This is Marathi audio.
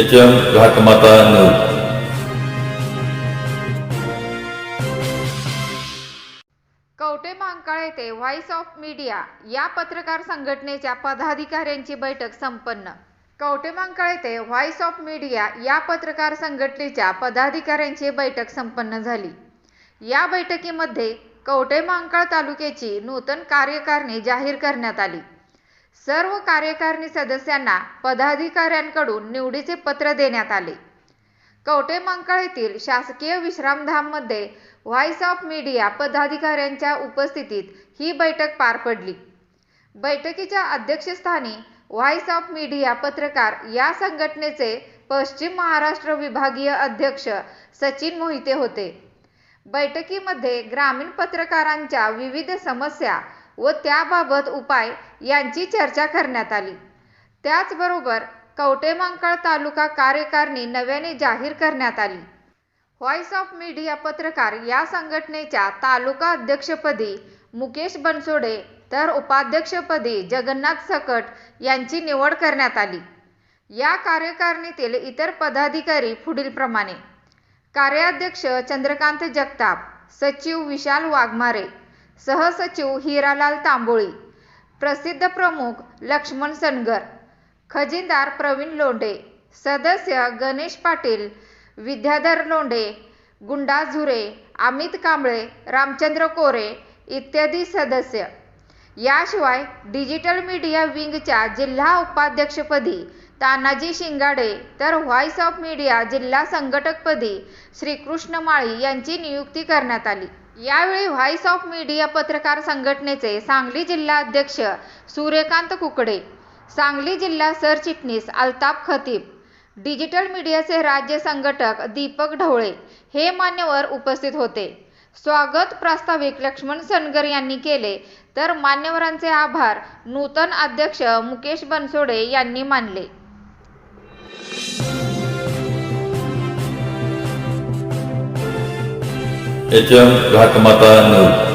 H M Ghatmata news Kavathe Mahankal येथे व्हॉइस ऑफ मीडिया या पत्रकार संघटनेच्या पदाधिकाऱ्यांची बैठक संपन्न. कवटे महांकाळ येथे व्हॉइस ऑफ मीडिया या पत्रकार संघटनेच्या पदाधिकाऱ्यांची बैठक संपन्न झाली. या बैठकीमध्ये कवटे मांकाळ तालुक्याची नूतन कार्यकारिणी जाहीर करण्यात आली. सर्व कार्यकारिणी सदस्यांना पदाधिकाऱ्यांकडून निवडीचे पत्र देण्यात आले. कवटे मंकाळ येथील शासकीय विश्रामधाममध्ये व्हॉइस ऑफ मीडिया पदाधिकाऱ्यांच्या उपस्थितीत ही बैठक पार पडली. बैठकीच्या अध्यक्षस्थानी व्हॉइस ऑफ मीडिया पत्रकार या संघटनेचे पश्चिम महाराष्ट्र विभागीय अध्यक्ष सचिन मोहिते होते. बैठकीमध्ये ग्रामीण पत्रकारांच्या विविध समस्या व त्याबाबत उपाय यांची चर्चा करण्यात आली. त्याचबरोबर कवटेमांकळ तालुका कार्यकारिणी नव्याने जाहीर करण्यात आली. व्हॉइस ऑफ मीडिया पत्रकार या संघटनेच्या तालुका अध्यक्षपदी मुकेश बनसोडे तर उपाध्यक्षपदी जगन्नाथ सकट यांची निवड करण्यात आली. या कार्यकारिणीतील इतर पदाधिकारी पुढीलप्रमाणे कार्याध्यक्ष चंद्रकांत जगताप सचिव विशाल वाघमारे सहसचिव हिरालाल तांबोळी. प्रसिद्ध प्रमुख लक्ष्मण सनगर. खजिनदार प्रवीण लोंढे. सदस्य गणेश पाटील. विद्याधर लोंढे. गुंडा झुरे. अमित कांबळे. रामचंद्र कोरे. इत्यादी सदस्य. याशिवाय डिजिटल मीडिया विंगच्या जिल्हा उपाध्यक्षपदी तानाजी शिंगाडे तर व्हॉइस ऑफ मीडिया जिल्हा संघटकपदी श्रीकृष्ण माळी यांची नियुक्ती करण्यात आली. यावेळी व्हॉइस ऑफ मीडिया पत्रकार संघटनेचे सांगली जिल्हा अध्यक्ष सूर्यकांत कुकडे सांगली जिल्हा सरचिटणीस अल्ताफ खतीब डिजिटल मीडियाचे राज्य संघटक दीपक ढवळे हे मान्यवर उपस्थित होते. स्वागत प्रास्ताविक लक्ष्मण सनगर यांनी केले. तर मान्यवरांचे आभार. नूतन अध्यक्ष मुकेश बनसोडे यांनी मानले. H M Ghatmata news